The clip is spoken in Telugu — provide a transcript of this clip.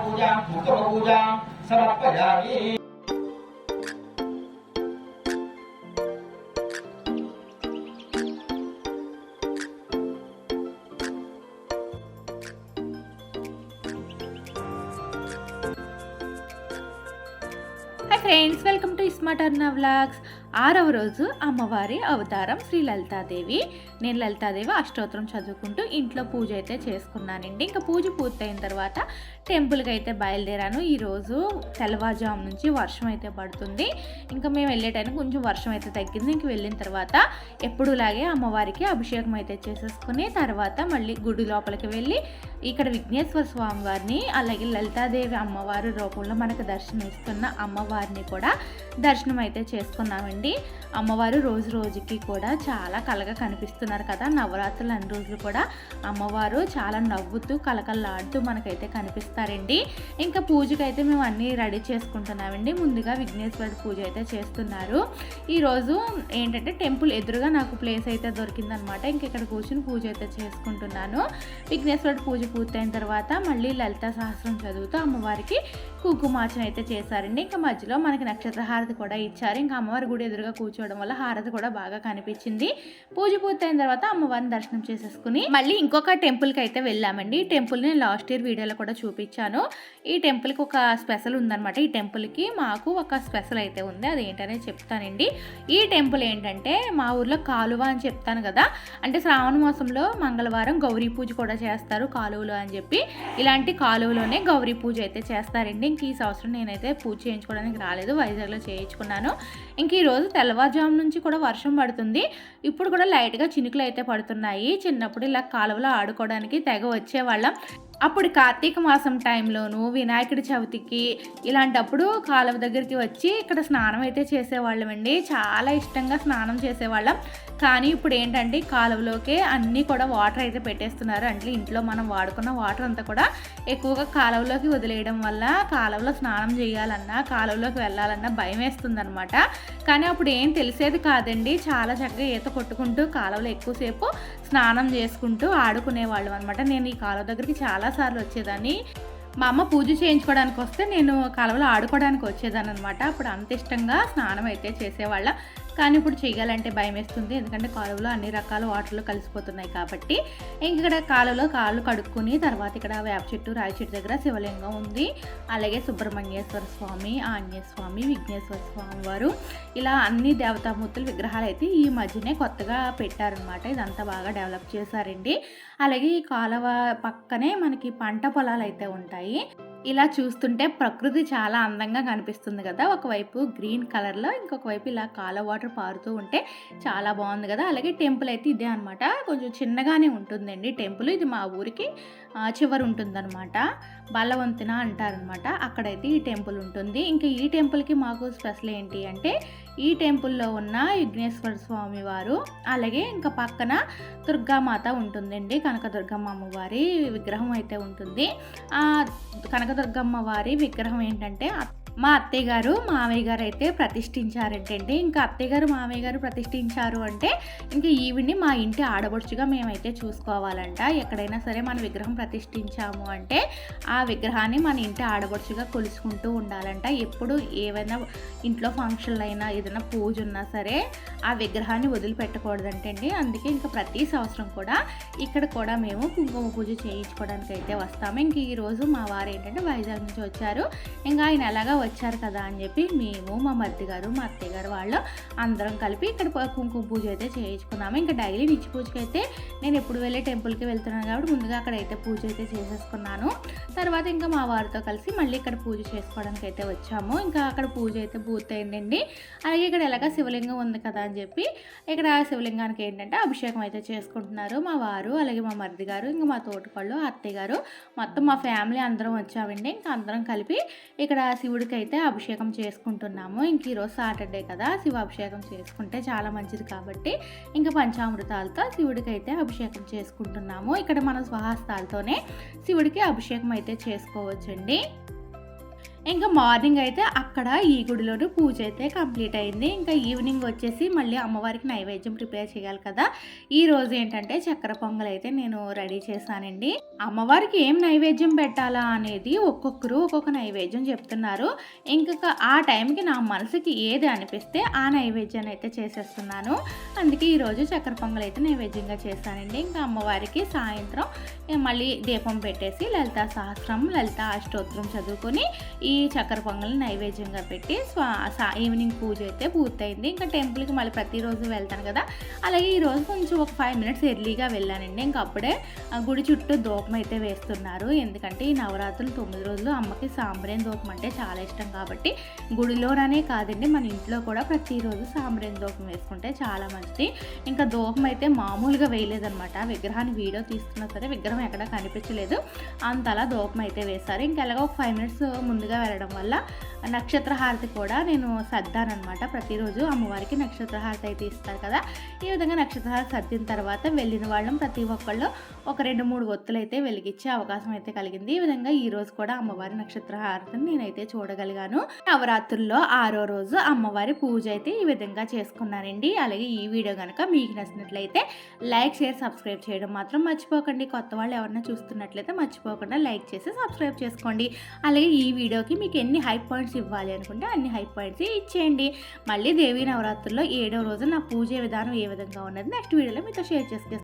పూజాం ఉత్తమ పూజాం సమర్పయామి hi friends welcome to smart Arna vlogs ఆరవ రోజు అమ్మవారి అవతారం శ్రీ లలితాదేవి. నేను లలితాదేవి అష్టోత్తరం చదువుకుంటూ ఇంట్లో పూజ అయితే చేసుకున్నానండి. ఇంకా పూజ పూర్తయిన తర్వాత టెంపుల్కి అయితే బయలుదేరాను. ఈరోజు తెల్లవారుజాము నుంచి వర్షం అయితే పడుతుంది. ఇంకా మేము వెళ్ళే టైంకి కొంచెం వర్షం అయితే తగ్గింది. ఇంక వెళ్ళిన తర్వాత ఎప్పుడులాగే అమ్మవారికి అభిషేకం అయితే చేసేసుకుని తర్వాత మళ్ళీ గుడి లోపలికి వెళ్ళి ఇక్కడ విఘ్నేశ్వర స్వామి వారిని అలాగే లలితాదేవి అమ్మవారి రూపంలో మనకు దర్శనం ఇస్తున్న అమ్మవారిని కూడా దర్శనం అయితే చేసుకున్నామండి. అమ్మవారు రోజు రోజుకి కూడా చాలా కలగా కనిపిస్తున్నారు కదా. నవరాత్రులు అన్ని రోజులు కూడా అమ్మవారు చాలా నవ్వుతూ కలకల్లాడుతూ మనకైతే కనిపిస్తారండి. ఇంకా పూజకైతే మేము అన్నీ రెడీ చేసుకుంటున్నామండి. ముందుగా విఘ్నేశ్వరుడు పూజ అయితే చేస్తున్నారు. ఈరోజు ఏంటంటే టెంపుల్ ఎదురుగా నాకు ప్లేస్ అయితే దొరికిందనమాట. ఇంక ఇక్కడ కూర్చుని పూజ అయితే చేసుకుంటున్నాను. విఘ్నేశ్వరుడు పూజ పూర్తయిన తర్వాత మళ్ళీ లలిత సహస్రం చదువుతూ అమ్మవారికి కుంకుమార్చన అయితే చేశారండి. ఇంకా మధ్యలో మనకి నక్షత్రహారతి కూడా ఇచ్చారు. ఇంకా అమ్మవారి గుడి ఎదురుగా కూర్చోవడం వల్ల హారతి కూడా బాగా కనిపించింది. పూజ పూర్తయిన తర్వాత అమ్మవారిని దర్శనం చేసేసుకుని మళ్ళీ ఇంకొక టెంపుల్కి అయితే వెళ్ళామండి. ఈ టెంపుల్ని లాస్ట్ ఇయర్ వీడియోలో కూడా చూపించాను. ఈ టెంపుల్కి ఒక స్పెషల్ ఉందనమాట ఈ టెంపుల్కి మాకు ఒక స్పెషల్ అయితే ఉంది. అది ఏంటనేది చెప్తానండి. ఈ టెంపుల్ ఏంటంటే మా ఊర్లో కాలువ అని చెప్తాను కదా. అంటే శ్రావణ మాసంలో మంగళవారం గౌరీ పూజ కూడా చేస్తారు కాలువలు అని చెప్పి. ఇలాంటి కాలువలోనే గౌరీ పూజ అయితే చేస్తారండి. ఇంక ఈ సంవత్సరం నేనైతే పూజ చేయించుకోవడానికి రాలేదు. వైజాగ్లో చేయించుకున్నాను. ఇంక ఈరోజు తెల్లవారుజాము నుంచి కూడా వర్షం పడుతుంది. ఇప్పుడు కూడా లైట్గా చినుకులు అయితే పడుతున్నాయి. చిన్నప్పుడు ఇలా కాలువలో ఆడుకోవడానికి తెగ వచ్చేవాళ్ళం. అప్పుడు కార్తీక మాసం టైంలోనూ వినాయకుడి చవితికి ఇలాంటప్పుడు కాలువ దగ్గరికి వచ్చి ఇక్కడ స్నానం అయితే చేసేవాళ్ళమండి. చాలా ఇష్టంగా స్నానం చేసేవాళ్ళం. కానీ ఇప్పుడు ఏంటంటే కాలువలోకే కాలువలోకి అన్నీ కూడా వాటర్ అయితే పెట్టేస్తున్నారు. అంటే ఇంట్లో మనం వాడుకున్న వాటర్ అంతా కూడా ఎక్కువగా కాలువలోకి వదిలేయడం వల్ల కాలువలో స్నానం చేయాలన్నా కాలువలోకి వెళ్ళాలన్నా భయం వేస్తుందన్నమాట. కానీ అప్పుడు ఏం తెలిసేది కాదండి. చాలా చక్కగా ఈత కొట్టుకుంటూ కాలువలో ఎక్కువసేపు స్నానం చేసుకుంటూ ఆడుకునేవాళ్ళం అనమాట నేను ఈ కాలువ దగ్గరికి చాలాసార్లు వచ్చేదాన్ని. మా అమ్మ పూజ చేయించుకోవడానికి వస్తే నేను కాలువలో ఆడుకోవడానికి వచ్చేదాన్ని అనమాట అప్పుడు అంత ఇష్టంగా స్నానం అయితే చేసేవాళ్ళ. కానీ ఇప్పుడు చేయాలంటే భయం వేస్తుంది ఎందుకంటే కాలువలో అన్ని రకాల వాటర్లు కలిసిపోతున్నాయి కాబట్టి ఇక్కడ కాలువలో కాళ్ళు కడుక్కుని తర్వాత ఇక్కడ వేప చెట్టు రాయి చెట్టు దగ్గర శివలింగం ఉంది. అలాగే సుబ్రహ్మణ్యేశ్వర స్వామి ఆంజనేయ స్వామి విఘ్నేశ్వర స్వామి వారు ఇలా అన్ని దేవతామూర్తులు విగ్రహాలు అయితే ఈ మధ్యనే కొత్తగా పెట్టారనమాట ఇదంతా బాగా డెవలప్ చేశారండి. అలాగే ఈ కాలువ పక్కనే మనకి పంట పొలాలు అయితే ఉంటాయి. ఇలా చూస్తుంటే ప్రకృతి చాలా అందంగా కనిపిస్తుంది కదా. ఒకవైపు గ్రీన్ కలర్లో ఇంకొక వైపు ఇలా కాల వాటర్ పారుతూ ఉంటే చాలా బాగుంది కదా. అలాగే టెంపుల్ అయితే ఇదే అనమాట కొంచెం చిన్నగానే ఉంటుందండి టెంపుల్. ఇది మా ఊరికి చివరి ఉంటుందన్నమాట. బలవంతిన అంటారనమాట అక్కడైతే ఈ టెంపుల్ ఉంటుంది. ఇంకా ఈ టెంపుల్కి మాకు స్పెషల్ ఏంటి అంటే ఈ టెంపుల్లో ఉన్న విఘ్నేశ్వర స్వామి వారు అలాగే ఇంకా పక్కన దుర్గామాత ఉంటుందండి కనకదుర్గమ్మ అమ్మవారి విగ్రహం అయితే ఉంటుంది. ఆ కనకదుర్గమ్మ వారి విగ్రహం ఏంటంటే మా అత్తయ్య గారు మామయ్య గారు అయితే ప్రతిష్ఠించారంటే ఇంకా అత్తయ్య గారు మామయ్య గారు ప్రతిష్ఠించారు అంటే ఇంకా ఈవిడ్ని మా ఇంటి ఆడబడుచుగా మేమైతే చూసుకోవాలంట. ఎక్కడైనా సరే మన విగ్రహం ప్రతిష్ఠించాము అంటే ఆ విగ్రహాన్ని మన ఇంటి ఆడబడుచుగా కొలుసుకుంటూ ఉండాలంట. ఎప్పుడు ఏవైనా ఇంట్లో ఫంక్షన్లు అయినా ఏదైనా పూజ ఉన్నా సరే ఆ విగ్రహాన్ని వదిలిపెట్టకూడదంటండి. అందుకే ఇంకా ప్రతి సంవత్సరం కూడా ఇక్కడ కూడా మేము కుంకుమ పూజ చేయించుకోవడానికి అయితే వస్తాము. ఇంక ఈరోజు మా వారు ఏంటంటే వైజాగ్ నుంచి వచ్చారు. ఇంకా ఆయన ఎలాగా వచ్చారు కదా అని చెప్పి మేము మా మరిది గారు మా అత్తయ్య గారు వాళ్ళు అందరం కలిపి ఇక్కడ కుంకుమ పూజ అయితే చేయించుకున్నాము. ఇంకా డైలీ నిత్య పూజకి అయితే నేను ఎప్పుడు వెళ్ళే టెంపుల్కి వెళ్తున్నాను కాబట్టి ముందుగా అక్కడ అయితే పూజ అయితే చేసేసుకున్నాను. తర్వాత ఇంకా మా వారితో కలిసి మళ్ళీ ఇక్కడ పూజ చేసుకోవడానికి అయితే వచ్చాము. ఇంకా అక్కడ పూజ అయితే పూర్తయిందండి. అలాగే ఇక్కడ ఎలాగ శివలింగం ఉంది కదా అని చెప్పి ఇక్కడ శివలింగానికి ఏంటంటే అభిషేకం అయితే చేసుకుంటున్నారు మా వారు అలాగే మా మరిది గారు ఇంకా మా తోటపళ్ళు అత్తయ్య గారు. మొత్తం మా ఫ్యామిలీ అందరం వచ్చామండి. ఇంకా అందరం కలిపి ఇక్కడ శివుడికి అయితే అభిషేకం చేసుకుంటున్నాము. ఇంక ఈరోజు సాటర్డే కదా శివ అభిషేకం చేసుకుంటే చాలా మంచిది కాబట్టి ఇంకా పంచామృతాలతో శివుడికి అయితే అభిషేకం చేసుకుంటున్నాము. ఇక్కడ మన స్వహస్తాలతోనే శివుడికి అభిషేకం అయితే చేసుకోవచ్చండి. ఇంకా మార్నింగ్ అయితే అక్కడ ఈ గుడిలోనే పూజ అయితే కంప్లీట్ అయింది. ఇంకా ఈవినింగ్ వచ్చేసి మళ్ళీ అమ్మవారికి నైవేద్యం ప్రిపేర్ చేయాలి కదా. ఈ రోజు ఏంటంటే చక్కెర పొంగల్ అయితే నేను రెడీ చేశానండి. అమ్మవారికి ఏం నైవేద్యం పెట్టాలా అనేది ఒక్కొక్కరు ఒక్కొక్క నైవేద్యం చెప్తున్నారు. ఇంకా ఆ టైంకి నా మనసుకి ఏది అనిపిస్తే ఆ నైవేద్యాన్ని అయితే చేసేస్తున్నాను. అందుకే ఈరోజు చక్కెర పొంగల్ అయితే నైవేద్యంగా చేశానండి. ఇంకా అమ్మవారికి సాయంత్రం మళ్ళీ దీపం పెట్టేసి లలితా సహస్రం లలిత అష్టోత్తరం చదువుకొని ఈ చక్కెర పొంగల్ని నైవేద్యంగా పెట్టి స్వా ఈవినింగ్ పూజ అయితే పూర్తయింది. ఇంకా టెంపుల్కి మళ్ళీ ప్రతిరోజు వెళ్తాను కదా. అలాగే ఈరోజు కొంచెం ఒక ఫైవ్ మినిట్స్ ఎర్లీగా వెళ్ళానండి. ఇంకా అప్పుడే ఆ గుడి చుట్టూ దూపం అయితే వేస్తున్నారు. ఎందుకంటే ఈ నవరాత్రులు తొమ్మిది రోజులు అమ్మకి సాంబ్రేన్ దూపం అంటే చాలా ఇష్టం కాబట్టి గుడిలోనే కాదండి మన ఇంట్లో కూడా ప్రతిరోజు సాంబ్రేన్ దూపం వేసుకుంటే చాలా మంచిది. ఇంకా దూపం అయితే మామూలుగా వేయలేదనమాట విగ్రహాన్ని వీడియో తీసుకున్నా సరే విగ్రహం ఎక్కడ కనిపించలేదు. అంతలా దూపం అయితే వేశారు. ఇంకా ఎలాగో ఒక ఫైవ్ మినిట్స్ ముందుగా కారడం వల్ల నక్షత్ర హారతి కూడా నేను సర్దానమాట ప్రతిరోజు అమ్మవారికి నక్షత్ర హారతి అయితే ఇస్తారు కదా. ఈ విధంగా నక్షత్ర హారతి సర్దిన తర్వాత వెళ్ళిన వాళ్ళం ప్రతి ఒక్కళ్ళు ఒక రెండు మూడు ఒత్తులు అయితే వెలిగించే అవకాశం అయితే కలిగింది. ఈ విధంగా ఈ రోజు కూడా అమ్మవారి నక్షత్ర హారతిని నేనైతే చూడగలిగాను. నవరాత్రుల్లో ఆరో రోజు అమ్మవారి పూజ అయితే ఈ విధంగా చేసుకున్నానండి అలాగే ఈ వీడియో కనుక మీకు నచ్చినట్లయితే లైక్ షేర్ సబ్స్క్రైబ్ చేయడం మాత్రం మర్చిపోకండి. కొత్త వాళ్ళు ఎవరైనా చూస్తున్నట్లయితే మర్చిపోకుండా లైక్ చేసి సబ్స్క్రైబ్ చేసుకోండి. అలాగే ఈ వీడియోకి మీకు ఎన్ని హై పాయింట్స్ ఇవ్వాలి అనుకుంటే అన్ని హై పాయింట్స్ ఇచ్చేయండి. మళ్ళీ దేవీ నవరాత్రుల్లో ఏడో రోజు నా పూజ విధానం ఏ విధంగా ఉన్నది నెక్స్ట్ వీడియోలో మీతో షేర్ చేసుకుంటాను